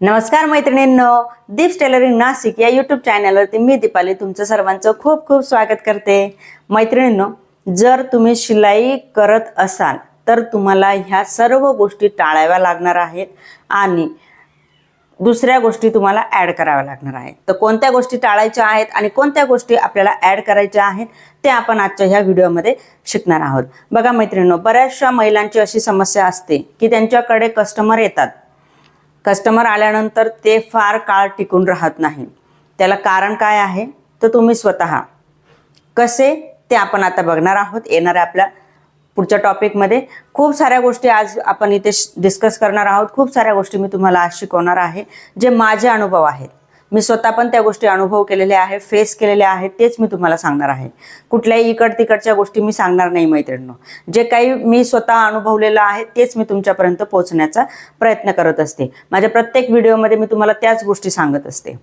नमस्कार मैत्रिणींनो दीप्स टेलरिंग नाशिक या यूट्यूब चॅनलवरती मी दीपाली तुमचं सर्वांचं खूप खूप स्वागत करते. मैत्रिणींनो जर तुम्ही शिलाई करत असाल तर तुम्हाला ह्या सर्व गोष्टी टाळाव्या लागणार आहेत आणि दुसऱ्या गोष्टी तुम्हाला ॲड कराव्या लागणार आहेत. तर कोणत्या गोष्टी टाळायच्या आहेत आणि कोणत्या गोष्टी आपल्याला ॲड करायच्या आहेत ते आपण आजच्या ह्या व्हिडिओमध्ये शिकणार आहोत. बघा मैत्रिणींनो बऱ्याचशा महिलांची अशी समस्या असते की त्यांच्याकडे कस्टमर येतात. कस्टमर आल्यानंतर ते फार काळ टिकून राहत नाही. त्याला कारण काय आहे? तर तुम्ही स्वतः. कसे? ते आपण आता बघणार आहोत. येणाऱ्या आपल्या पुढच्या टॉपिकमध्ये खूप साऱ्या गोष्टी आज आपण इथे डिस्कस करणार आहोत. खूप साऱ्या गोष्टी मी तुम्हाला आज शिकवणार आहे जे माझे अनुभव आहेत. मी स्वतः पण त्या गोष्टी अनुभव केलेल्या आहे फेस केलेल्या आहेत तेच मी तुम्हाला सांगणार आहे. कुठल्याही इकड तिकडच्या गोष्टी मी सांगणार नाही मैत्रिणींनो. जे काही मी स्वतः अनुभवलेलं आहे तेच मी तुमच्यापर्यंत पोहोचण्याचा प्रयत्न करत असते. माझ्या प्रत्येक व्हिडिओमध्ये मी तुम्हाला त्याच गोष्टी सांगत असते.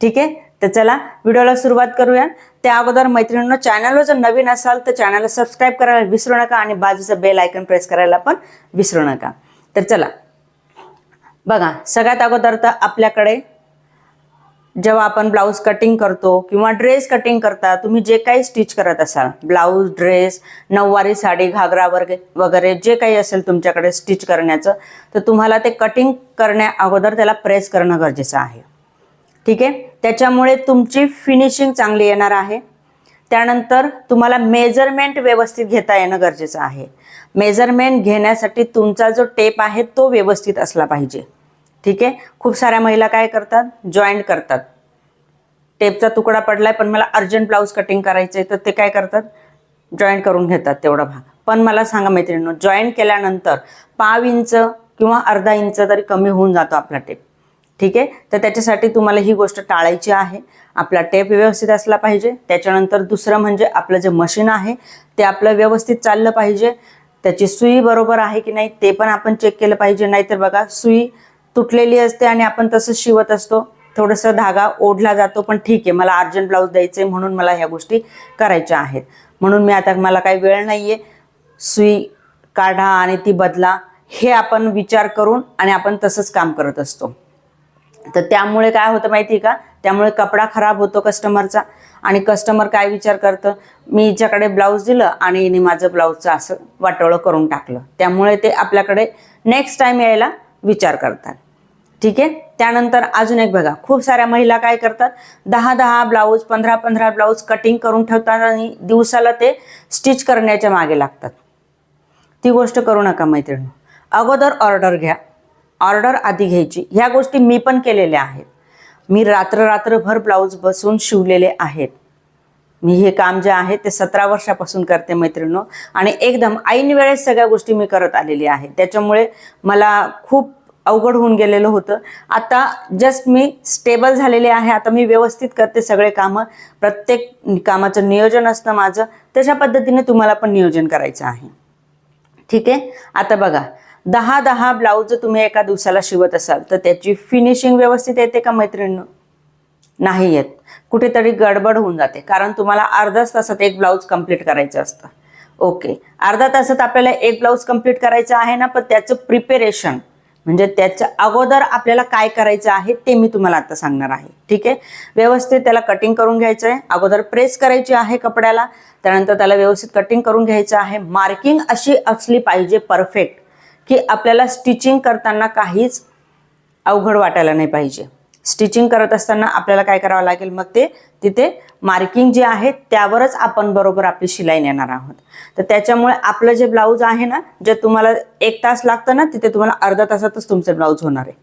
ठीक आहे? तर चला व्हिडिओला सुरुवात करूया. त्या अगोदर मैत्रिणींनो चॅनलवर जर नवीन असाल तर चॅनलला सबस्क्राईब करायला विसरू नका आणि बाजूचं बेल आयकन प्रेस करायला पण विसरू नका. तर चला. बघा सगळ्यात अगोदर तर आपल्याकडे जेव्हा आपण ब्लाऊज कटिंग करतो किंवा ड्रेस कटिंग करता तुम्ही जे काही स्टिच करत असाल ब्लाऊज ड्रेस नऊवारी साडी घागरा वगैरे वगैरे जे काही असेल तुमच्याकडे स्टिच करण्याचं तर तुम्हाला ते कटिंग करण्या अगोदर त्याला प्रेस करणं गरजेचं आहे. ठीक आहे? त्याच्यामुळे तुमची फिनिशिंग चांगली येणार आहे. त्यानंतर तुम्हाला मेजरमेंट व्यवस्थित घेता येणं गरजेचं आहे. मेजरमेंट घेण्यासाठी तुमचा जो टेप आहे तो व्यवस्थित असला पाहिजे. ठीक आहे? खूप साऱ्या महिला काय करतात? जॉईंट करतात. टेपचा तुकडा पडलाय पण मला अर्जंट ब्लाऊज कटिंग करायचं आहे तर ते काय करतात? जॉईंट करून घेतात तेवढा भाग. पण मला सांगा मैत्रिणींनो जॉईंट केल्यानंतर पाव इंच किंवा अर्धा इंच तरी कमी होऊन जातो आपला टेप ठीक आहे? तर त्याच्यासाठी तुम्हाला ही गोष्ट टाळायची आहे. आपला टेप व्यवस्थित असला पाहिजे. त्याच्यानंतर दुसरं म्हणजे आपलं जे मशीन आहे ते आपलं व्यवस्थित चाललं पाहिजे. त्याची सुई बरोबर आहे की नाही ते पण आपण चेक केलं पाहिजे. नाहीतर बघा सुई तुटलेली असते आणि आपण तसंच शिवत असतो. थोडंसं धागा ओढला जातो पण ठीक आहे. मला अर्जंट ब्लाऊज द्यायचं आहे म्हणून मला ह्या गोष्टी करायच्या आहेत. म्हणून मी आता मला काही वेळ नाही आहे सुई काढा आणि ती बदला. हे आपण विचार करून आणि आपण तसंच काम करत असतो. तर त्यामुळे काय होतं माहिती आहे का? त्यामुळे कपडा खराब होतो कस्टमरचा. आणि कस्टमर काय विचार करतं? मी हिच्याकडे ब्लाऊज दिलं आणि हिने माझं ब्लाऊजचं असं वाटोळं करून टाकलं. त्यामुळे ते आपल्याकडे नेक्स्ट टाईम यायला विचार करतात. ठीक आहे? त्यानंतर अजून एक बघा. खूप साऱ्या महिला काय करतात? दहा दहा ब्लाऊज पंधरा पंधरा ब्लाऊज कटिंग करून ठेवतात आणि दिवसाला ते स्टिच करण्याच्या मागे लागतात. ती गोष्ट करू नका मैत्रिणी. अगोदर ऑर्डर घ्या. ऑर्डर आधी घ्यायची. ह्या गोष्टी मी पण केलेल्या आहेत. मी रात्र रात्रभर ब्लाऊज बसून शिवलेले आहेत. मी हे काम जे आहे ते सतरा वर्षापासून करते मैत्रिणीनो. आणि एकदम ऐन वेळेस सगळ्या गोष्टी मी करत आलेली आहे. त्याच्यामुळे मला खूप अवघड होऊन गेलेलं होतं. आता जस्ट मी स्टेबल झालेले आहे. आता मी व्यवस्थित करते सगळे कामं. प्रत्येक कामाचं नियोजन असतं माझं. तशा पद्धतीने तुम्हाला पण नियोजन करायचं आहे. ठीक आहे? आता बघा. दहा दहा ब्लाऊज तुम्ही एका दिवसाला शिवत असाल तर त्याची फिनिशिंग व्यवस्थित येते का मैत्रिणीनं? नाही येत. कुठेतरी गडबड होऊन जाते. कारण तुम्हाला अर्ध्याच तासात एक ब्लाऊज कंप्लीट करायचं असतं. ओके. अर्धा तासात आपल्याला एक ब्लाऊज कंप्लीट करायचं आहे ना पण त्याचं प्रिपेरेशन म्हणजे त्याच्या अगोदर आपल्याला काय करायचं आहे ते मी तुम्हाला आता सांगणार आहे. ठीक आहे? व्यवस्थित त्याला कटिंग करून घ्यायचं आहे अगोदर प्रेस करायची आहे कपड्याला त्यानंतर त्याला व्यवस्थित कटिंग करून घ्यायचं आहे. मार्किंग अशी असली पाहिजे परफेक्ट की आपल्याला स्टिचिंग करताना काहीच अवघड वाटायला नाही पाहिजे. स्टिचिंग करत असताना आपल्याला काय करावं लागेल? मग ते तिथे मार्किंग जे आहे त्यावरच आपण बरोबर आपली शिलाई नेणार आहोत. तर त्याच्यामुळे आपलं जे ब्लाऊज आहे ना जे तुम्हाला एक तास लागतं ना तिथे तुम्हाला अर्धा तासातच तुमचे ब्लाऊज होणार आहे.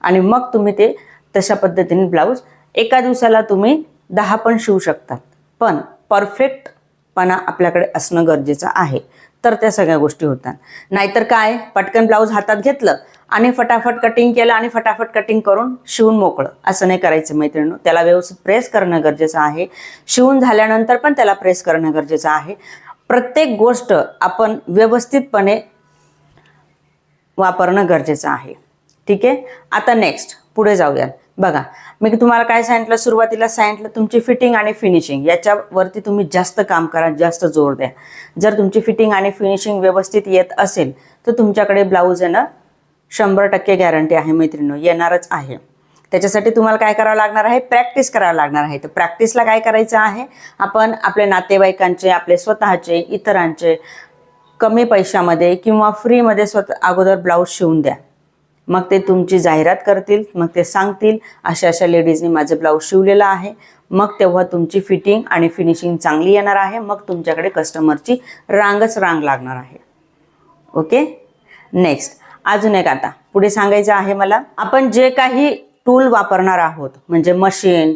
आणि मग तुम्ही ते तशा पद्धतीने ब्लाऊज एका दिवसाला तुम्ही दहा पण शिवू शकतात. पण परफेक्टपणा आपल्याकडे असणं गरजेचं आहे. तर त्या सगळ्या गोष्टी होतात. नाहीतर काय? पटकन ब्लाऊज हातात घेतलं आणि फटाफट कटिंग केलं आणि फटाफट कटिंग करून शिवून मोकळं. असं नाही करायचं मैत्रिणी त्याला व्यवस्थित प्रेस करणं गरजेचं आहे. शिवून झाल्यानंतर पण त्याला प्रेस करणं गरजेचं आहे. प्रत्येक गोष्ट आपण व्यवस्थितपणे वापरणं गरजेचं आहे. ठीक आहे? आता नेक्स्ट पुढे जाऊयात. बघा मी तुम्हाला काय सांगितलं? सुरुवातीला सांगितलं तुमची फिटिंग आणि फिनिशिंग याच्यावरती तुम्ही जास्त काम करा जास्त जोर द्या. जर तुमची फिटिंग आणि फिनिशिंग व्यवस्थित येत असेल तर तुमच्याकडे ब्लाऊज येणं शंभर टक्के गॅरंटी आहे मैत्रिणी येणारच आहे. त्याच्यासाठी तुम्हाला काय करावं लागणार आहे? प्रॅक्टिस करावं लागणार आहे. तर प्रॅक्टिसला काय करायचं आहे? आपण आपल्या नातेवाईकांचे आपले स्वतःचे इतरांचे कमी पैशामध्ये किंवा फ्रीमध्ये स्वतः अगोदर ब्लाऊज शिवून द्या. मग ते तुमची जाहिरात करतील मग ते सांगतील अशा अशा लेडीजनी माझं ब्लाऊज शिवलेलं आहे. मग तेव्हा तुमची फिटिंग आणि फिनिशिंग चांगली येणार आहे. मग तुमच्याकडे कस्टमरची रांगच रांग लागणार आहे. ओके नेक्स्ट अजून एक आता. पुढे सांगायचं आहे मला आपण जे काही टूल वापरणार आहोत म्हणजे मशीन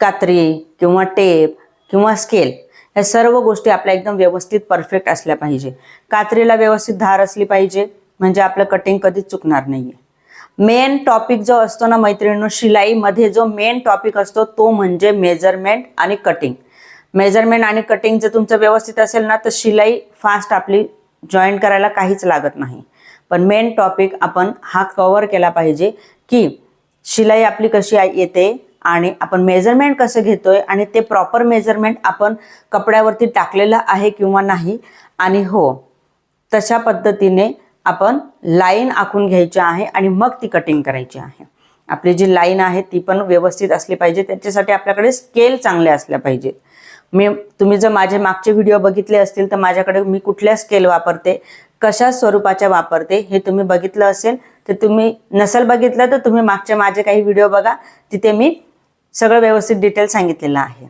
कात्री किंवा टेप किंवा स्केल या सर्व गोष्टी आपल्या एकदम व्यवस्थित परफेक्ट असल्या पाहिजे. कात्रीला व्यवस्थित धार असली पाहिजे म्हणजे आपलं कटिंग कधीच चुकणार नाहीये. मेन टॉपिक जो असतो ना मैत्रिणी शिलाईमध्ये जो मेन टॉपिक असतो तो म्हणजे मेजरमेंट आणि कटिंग मेजरमेंट आणि कटिंग जर तुमचं व्यवस्थित असेल ना तर शिलाई फास्ट आपली जॉईन करायला काहीच लागत नाही. पण मेन टॉपिक आपण हा कव्हर केला पाहिजे की शिलाई आपली कशी येते आणि आपण मेजरमेंट कसं घेतोय आणि ते प्रॉपर मेजरमेंट आपण कपड्यावरती टाकलेलं आहे किंवा नाही. आणि हो तशा पद्धतीने आपण लाईन आखून घ्यायची आहे आणि मग ती कटिंग करायची आहे. आपली जी लाईन आहे ती पण व्यवस्थित असली पाहिजे. त्याच्यासाठी आपल्याकडे स्केल चांगले असल्या पाहिजेत मी तुम्ही जर माझे मागचे व्हिडिओ बघितले असतील तर माझ्याकडे मी कुठल्या स्केल वापरते? कशा स्वरूपाच्या वापरते हे तुम्ही बघितलं असेल तर तुम्ही नसेल बघितलं तर तुम्ही मागचे माझे काही व्हिडिओ बघा. तिथे मी सगळं व्यवस्थित डिटेल सांगितलेलं आहे.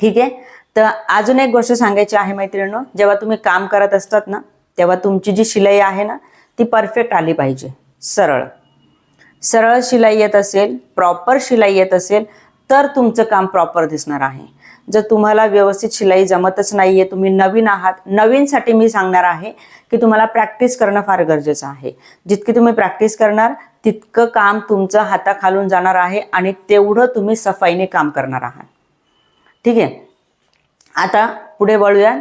ठीक आहे? तर अजून एक गोष्ट सांगायची आहे मैत्रिणींनो जेव्हा तुम्ही काम करत असतात ना तेव्हा तुमची जी शिलाई आहे ना ती परफेक्ट आली पाहिजे. सरळ. सरळ शिलाई येत असेल प्रॉपर शिलाई येत असेल तर तुमचं काम प्रॉपर दिसणार आहे. जर तुम्हाला व्यवस्थित शिलाई जमतच नाहीये तुम्ही नवीन आहात नवीनसाठी मी सांगणार आहे की तुम्हाला प्रॅक्टिस करणं फार गरजेचं आहे. जितकी तुम्ही प्रॅक्टिस करणार तितकं काम तुमचं हाताखालून जाणार आहे आणि तेवढं तुम्ही सफाईने काम करणार आहात. ठीक आहे? आता पुढे वळूया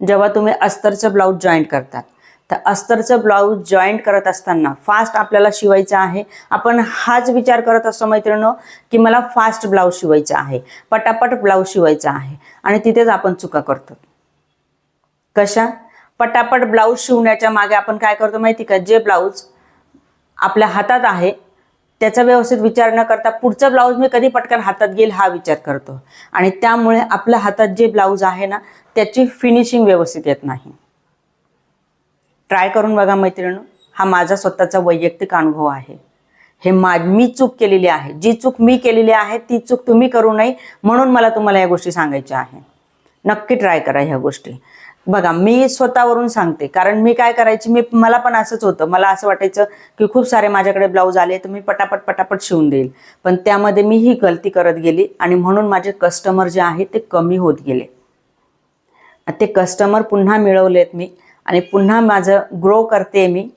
जेव्हा तुम्ही अस्तरचं ब्लाऊज जॉईंट करतात तर अस्तरचं ब्लाऊज जॉईंट करत असताना फास्ट आपल्याला शिवायचं आहे. आपण हाच विचार करत असतो मैत्रिणींनो की मला फास्ट ब्लाऊज शिवायचा आहे. पटापट ब्लाऊज शिवायचा आहे. आणि तिथेच आपण चुका करतो. कशा? पटापट ब्लाऊज शिवण्याच्या मागे आपण काय करतो माहिती का? जे ब्लाऊज आपल्या हातात आहे त्याचा व्यवस्थित विचार न करता पुढचं ब्लाऊज मी कधी पटकन हातात घेईल हा विचार करतो. आणि त्यामुळे आपल्या हातात जे ब्लाऊज आहे ना त्याची फिनिशिंग व्यवस्थित येत नाही. ट्राय करून बघा मैत्रिणी हा माझा स्वतःचा वैयक्तिक अनुभव आहे. हे मा मी चूक केलेली आहे. जी चूक मी केलेली आहे ती चूक तुम्ही करू नये म्हणून मला तुम्हाला या गोष्टी सांगायच्या आहे. नक्की ट्राय करा ह्या गोष्टी. बघा मी स्वतःवरून सांगते कारण मी काय करायची मी मला पण असंच होतं. मला असं वाटायचं की खूप सारे माझ्याकडे ब्लाऊज आले तर मी पटापट पटापट शिवून देईल. पण त्यामध्ये मी ही गलती करत गेली आणि म्हणून माझे कस्टमर जे आहे ते कमी होत गेले. ते कस्टमर पुन्हा मिळवलेत मी. आणि पुन्हा माझं ग्रो करते मी.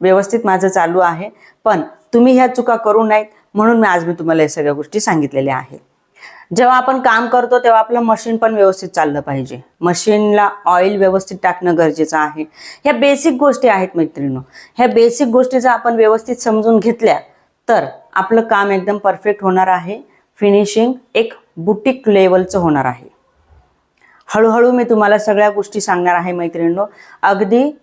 व्यवस्थित माझं चालू आहे. पण तुम्ही ह्या चुका करू नयेत म्हणून मी आज मी तुम्हाला या सगळ्या गोष्टी सांगितलेल्या आहेत. जेव्हा आपण काम करतो तेव्हा आपलं मशीन पण व्यवस्थित चाललं पाहिजे. मशीनला ऑइल व्यवस्थित टाकणं गरजेचं आहे. ह्या बेसिक गोष्टी आहेत मैत्रिणी ह्या बेसिक गोष्टी जर आपण व्यवस्थित समजून घेतल्या तर आपलं काम एकदम परफेक्ट होणार आहे. फिनिशिंग एक बुटीक लेवलचं होणार आहे. हळूहळू मी तुम्हाला सगळ्या गोष्टी सांगणार आहे मैत्रिणींनो. अगदी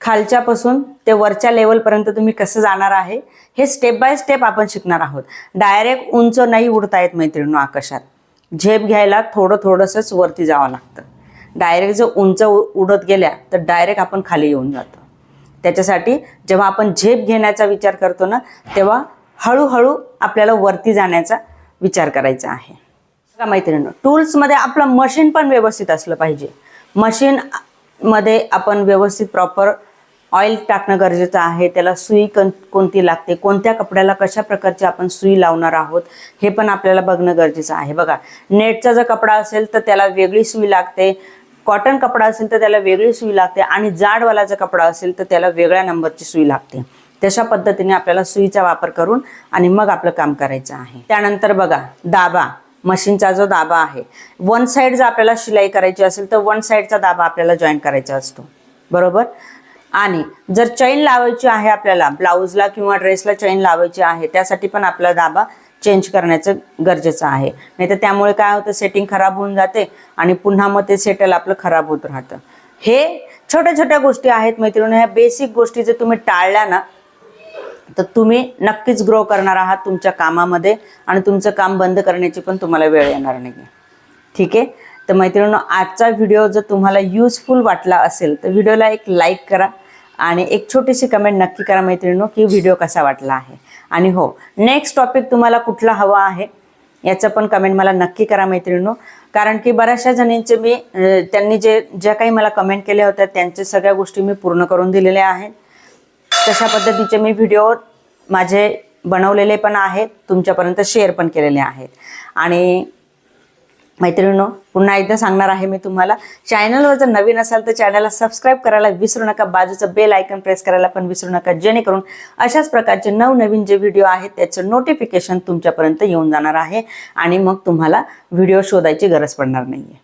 खालच्यापासून ते वरच्या लेवलपर्यंत तुम्ही कसं जाणार आहे हे स्टेप बाय स्टेप आपण शिकणार आहोत. डायरेक्ट उंच नाही उडता येत मैत्रिणींनो आकाशात. झेप घ्यायला थोडं थोडंसंच वरती जावं लागतं. डायरेक्ट जर उंच उ- उडत गेल्या तर डायरेक्ट आपण खाली येऊन जातो. त्याच्यासाठी जेव्हा आपण झेप घेण्याचा विचार करतो ना तेव्हा हळूहळू आपल्याला वरती जाण्याचा विचार करायचा आहे. मैत्रिणी टूल्समध्ये आपलं मशीन पण व्यवस्थित असलं पाहिजे. मशीन मध्ये आपण व्यवस्थित प्रॉपर ऑइल टाकणं गरजेचं आहे. त्याला सुई कन कोणती लागते? कोणत्या कपड्याला कशा प्रकारची आपण सुई लावणार आहोत? हे पण आपल्याला बघणं गरजेचं आहे. बघा नेटचा जर कपडा असेल तर त्याला वेगळी सुई लागते. कॉटन कपडा असेल तर त्याला वेगळी सुई लागते. आणि जाडवाला जर कपडा असेल तर त्याला वेगळ्या नंबरची सुई लागते. तशा पद्धतीने आपल्याला सुईचा वापर करून आणि मग आपलं काम करायचं आहे. त्यानंतर बघा दाबा. मशीनचा जो दाबा आहे वन साईड जर आपल्याला शिलाई करायची असेल तर वन साईडचा दाबा आपल्याला जॉईन करायचा असतो. बरोबर? आणि जर चैन लावायची आहे आपल्याला ब्लाऊजला किंवा ड्रेसला चैन लावायची आहे त्यासाठी पण आपला दाबा चेंज करण्याचं गरजेचं आहे. नाही तर त्यामुळे काय होतं सेटिंग खराब होऊन जाते आणि पुन्हा मग ते सेटल आपलं खराब होत राहतं. हे छोट्या छोट्या गोष्टी आहेत मैत्रिणी. ह्या बेसिक गोष्टी जर तुम्ही टाळल्या ना तर तुम्ही नक्कीच ग्रो करणार आहात तुमच्या कामामध्ये आणि तुमचं काम बंद करण्याची पण तुम्हाला वेळ येणार नाही ठीक आहे? तर मैत्रिणींनो आजचा व्हिडिओ जर तुम्हाला युजफुल वाटला असेल तर व्हिडिओला एक लाईक करा आणि एक छोटीशी कमेंट नक्की करा मैत्रिणींनो की व्हिडिओ कसा वाटला आहे. आणि हो नेक्स्ट टॉपिक तुम्हाला कुठला हवा आहे याचं पण कमेंट मला नक्की करा मैत्रिणींनो. कारण की बऱ्याचशा जणींचे मी त्यांनी जे ज्या काही मला कमेंट केल्या होत्या त्यांच्या सगळ्या गोष्टी मी पूर्ण करून दिलेल्या आहेत. तशा पद्धतीचे मी व्हिडिओ माझे बनवलेले पण आहेत तुमच्यापर्यंत शेअर पण केलेले आहेत. आणि मैत्रिणीनो पुन्हा एकदा सांगणार आहे मी तुम्हाला चॅनलवर जर नवीन असाल तर चॅनलला सबस्क्राईब करायला विसरू नका बाजूचं बेल आयकन प्रेस करायला पण विसरू नका जेणेकरून अशाच प्रकारचे नवनवीन जे व्हिडिओ आहेत त्याचं नोटिफिकेशन तुमच्यापर्यंत येऊन जाणार आहे आणि मग तुम्हाला व्हिडिओ शोधायची गरज पडणार नाही आहे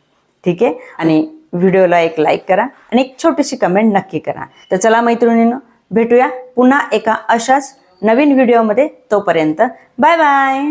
ठीक आहे? आणि व्हिडिओला एक लाईक करा आणि एक छोटीशी कमेंट नक्की करा. तर चला मैत्रिणींनो भेटूया पुन्हा एका अशाच नवीन व्हिडिओमध्ये तोपर्यंत बाय बाय.